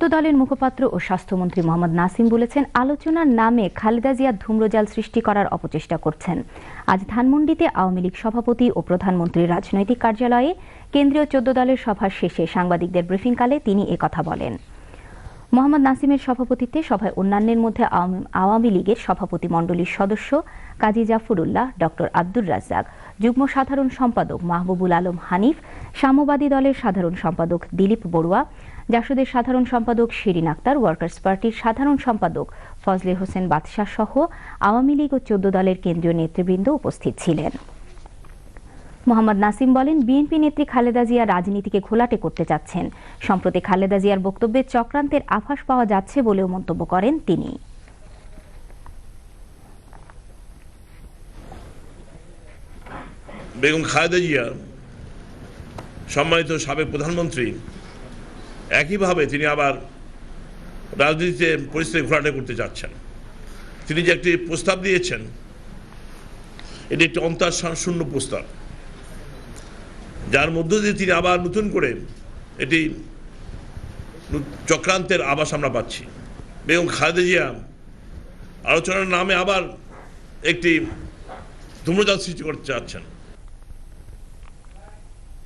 চোদ্দ দলের মুখপাত্র ও স্বাস্থ্যমন্ত্রী মোহাম্মদ নাসিম বলেছেন, আলোচনার নামে খালেদা জিয়া ধূম্রজাল সৃষ্টি করার অপচেষ্টা করছেন। আজ ধানমন্ডিতে আওয়ামী লীগ সভাপতি ও প্রধানমন্ত্রীর রাজনৈতিক কার্যালয়ে কেন্দ্রীয় চোদ্দ দলের সভা শেষে সাংবাদিকদের ব্রিফিংকালে তিনি একথা বলেন। মোহাম্মদ নাসিমের সভাপতিত্বে সভায় অন্যান্যের মধ্যে আওয়ামী লীগের সভাপতি মণ্ডলীর সদস্য কাজী জাফরুল্লাহ, ডক্টর আব্দুর রাজ্জাক যুগ্ম সাধারণ সম্পাদক মাহবুবুল আলম হানিফ, সাম্যবাদী দলের সাধারণ সম্পাদক দিলীপ বড়ুয়া, জাসদের সাধারণ সম্পাদক শিরিন আক্তার, ওয়ার্কার্স পার্টির সাধারণ সম্পাদক ফজলে হোসেন বাদশাহ সহ আওয়ামী লীগ ও চোদ্দ দলের কেন্দ্রীয় নেতৃবৃন্দ উপস্থিত ছিলেন। মোহাম্মদ নাসিম বলেন, বিএনপি নেত্রী খালেদা জিয়া রাজনীতিকে ঘোলাটে করতে চাচ্ছেন। সম্প্রতি খালেদা জিয়ার বক্তব্যে চক্রান্তের আভাস পাওয়া যাচ্ছে বলেও মন্তব্য করেন তিনি। বেগম খালেদা জিয়া, সম্মানিত সাবেক প্রধানমন্ত্রী, একইভাবে তিনি আবার রাজনীতিতে পরিস্থিতি ঘোরাটে করতে যাচ্ছেন। তিনি যে একটি প্রস্তাব দিয়েছেন, এটি একটি শূন্য প্রস্তাব। যার মধ্য দিয়ে তিনি আবার নতুন করে এটি চক্রান্তের আবাস আমরা পাচ্ছি। বেগম খালেদা জিয়া আলোচনার নামে আবার একটি ধূম্রজাল সৃষ্টি করতে চাচ্ছেন